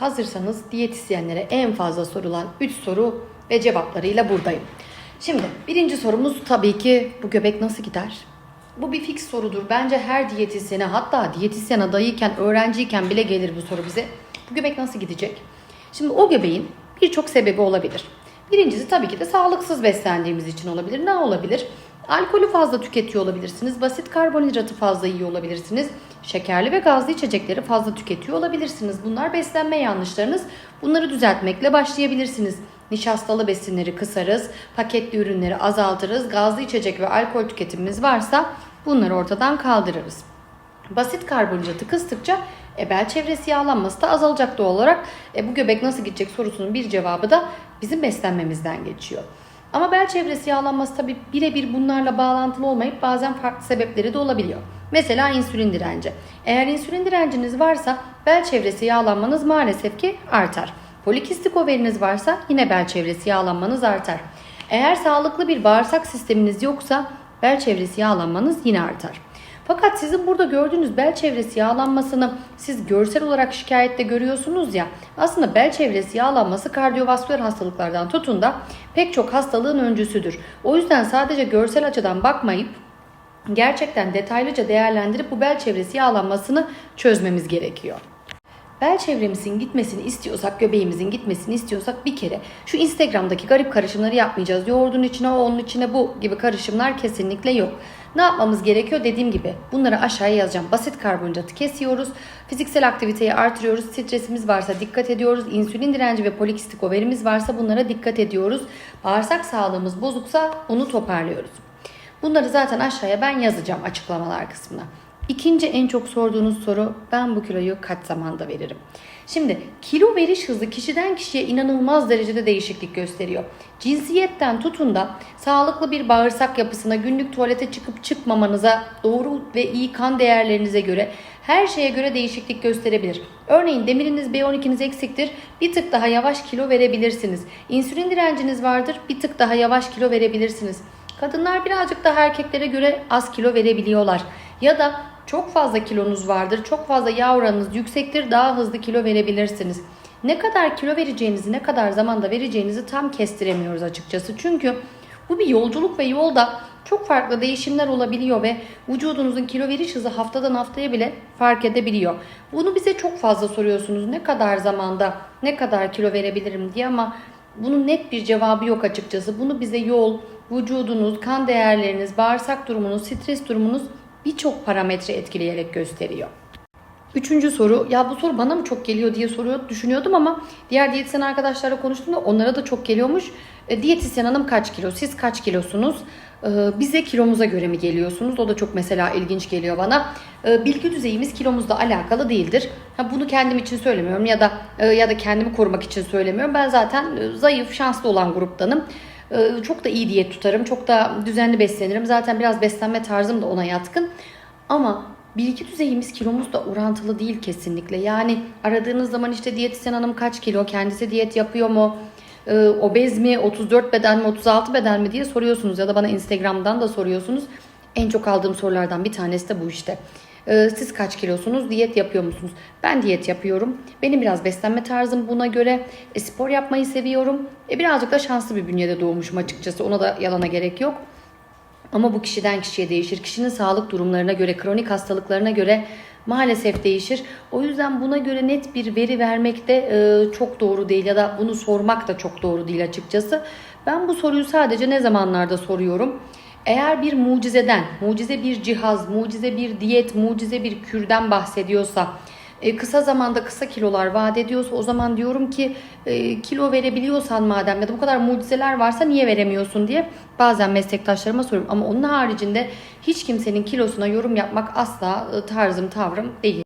Hazırsanız diyetisyenlere en fazla sorulan 3 soru ve cevaplarıyla buradayım. Şimdi birinci sorumuz tabii ki bu göbek nasıl gider? Bu bir fix sorudur. Bence her diyetisyene hatta diyetisyen adayıyken, öğrenciyken bile gelir bu soru bize. Bu göbek nasıl gidecek? Şimdi o göbeğin birçok sebebi olabilir. Birincisi tabii ki de sağlıksız beslendiğimiz için olabilir. Ne olabilir? Alkolü fazla tüketiyor olabilirsiniz. Basit karbonhidratı fazla yiyor olabilirsiniz. Şekerli ve gazlı içecekleri fazla tüketiyor olabilirsiniz. Bunlar beslenme yanlışlarınız. Bunları düzeltmekle başlayabilirsiniz. Nişastalı besinleri kısarız, paketli ürünleri azaltırız, gazlı içecek ve alkol tüketimimiz varsa bunları ortadan kaldırırız. Basit karbonhidratı kıstıkça e, bel çevresi yağlanması da azalacak doğal olarak. E, bu göbek nasıl gidecek sorusunun bir cevabı da bizim beslenmemizden geçiyor. Ama bel çevresi yağlanması tabi birebir bunlarla bağlantılı olmayıp bazen farklı sebepleri de olabiliyor. Mesela insülin direnci. Eğer insülin direnciniz varsa bel çevresi yağlanmanız maalesef ki artar. Polikistik overiniz varsa yine bel çevresi yağlanmanız artar. Eğer sağlıklı bir bağırsak sisteminiz yoksa bel çevresi yağlanmanız yine artar. Fakat sizin burada gördüğünüz bel çevresi yağlanmasını siz görsel olarak şikayette görüyorsunuz ya. Aslında bel çevresi yağlanması kardiyovasküler hastalıklardan tutun da pek çok hastalığın öncüsüdür. O yüzden sadece görsel açıdan bakmayıp gerçekten detaylıca değerlendirip bu bel çevresi yağlanmasını çözmemiz gerekiyor. Bel çevremizin gitmesini istiyorsak, göbeğimizin gitmesini istiyorsak bir kere şu Instagram'daki garip karışımları yapmayacağız. Yoğurdun içine o, onun içine bu gibi karışımlar kesinlikle yok. Ne yapmamız gerekiyor? Dediğim gibi bunları aşağıya yazacağım. Basit karbonhidratı kesiyoruz. Fiziksel aktiviteyi artırıyoruz. Stresimiz varsa dikkat ediyoruz. İnsülin direnci ve polikistik overimiz varsa bunlara dikkat ediyoruz. Bağırsak sağlığımız bozuksa onu toparlıyoruz. Bunları zaten aşağıya ben yazacağım açıklamalar kısmına. İkinci en çok sorduğunuz soru ben bu kiloyu kaç zamanda veririm? Şimdi kilo veriş hızı kişiden kişiye inanılmaz derecede değişiklik gösteriyor. Cinsiyetten tutun da sağlıklı bir bağırsak yapısına, günlük tuvalete çıkıp çıkmamanıza, doğru ve iyi kan değerlerinize göre her şeye göre değişiklik gösterebilir. Örneğin demiriniz B12'niz eksiktir. Bir tık daha yavaş kilo verebilirsiniz. İnsülin direnciniz vardır. Bir tık daha yavaş kilo verebilirsiniz. Kadınlar birazcık daha erkeklere göre az kilo verebiliyorlar. Ya da çok fazla kilonuz vardır, çok fazla yağ oranınız yüksektir, daha hızlı kilo verebilirsiniz. Ne kadar kilo vereceğinizi, ne kadar zamanda vereceğinizi tam kestiremiyoruz açıkçası. Çünkü bu bir yolculuk ve yolda çok farklı değişimler olabiliyor ve vücudunuzun kilo veriş hızı haftadan haftaya bile fark edebiliyor. Bunu bize çok fazla soruyorsunuz. Ne kadar zamanda ne kadar kilo verebilirim diye ama bunun net bir cevabı yok açıkçası. Bunu bize yol, vücudunuz, kan değerleriniz, bağırsak durumunuz, stres durumunuz birçok parametre etkileyerek gösteriyor. Üçüncü soru, ya bu soru bana mı çok geliyor diye soruyor, düşünüyordum ama diğer diyetisyen arkadaşlarla konuştuğumda onlara da çok geliyormuş. E, diyetisyen hanım kaç kilo, siz kaç kilosunuz? E, bize kilomuza göre mi geliyorsunuz? O da çok mesela ilginç geliyor bana. E, bilgi düzeyimiz kilomuzla alakalı değildir. Ha, bunu kendim için söylemiyorum ya da e, ya da kendimi korumak için söylemiyorum. Ben zaten e, zayıf, şanslı olan gruptanım. E, çok da iyi diyet tutarım, çok da düzenli beslenirim. Zaten biraz beslenme tarzım da ona yatkın. Ama bilgi düzeyimiz kilomuzla orantılı değil kesinlikle. Yani aradığınız zaman işte diyetisyen hanım kaç kilo, kendisi diyet yapıyor mu, e, obez mi, 34 beden mi, 36 beden mi diye soruyorsunuz. Ya da bana Instagram'dan da soruyorsunuz. En çok aldığım sorulardan bir tanesi de bu işte. E, siz kaç kilosunuz, diyet yapıyor musunuz? Ben diyet yapıyorum. Benim biraz beslenme tarzım buna göre. E, spor yapmayı seviyorum. E, birazcık da şanslı bir bünyede doğmuşum açıkçası. Ona da yalana gerek yok. Ama bu kişiden kişiye değişir. Kişinin sağlık durumlarına göre, kronik hastalıklarına göre maalesef değişir. O yüzden buna göre net bir veri vermek de e, çok doğru değil ya da bunu sormak da çok doğru değil açıkçası. Ben bu soruyu sadece ne zamanlarda soruyorum? Eğer bir mucizeden, mucize bir cihaz, mucize bir diyet, mucize bir kürden bahsediyorsa, e, kısa zamanda kısa kilolar vaat ediyorsa o zaman diyorum ki e, kilo verebiliyorsan madem ya da bu kadar mucizeler varsa niye veremiyorsun diye bazen meslektaşlarıma soruyorum. Ama onun haricinde hiç kimsenin kilosuna yorum yapmak asla e, tarzım tavrım değil.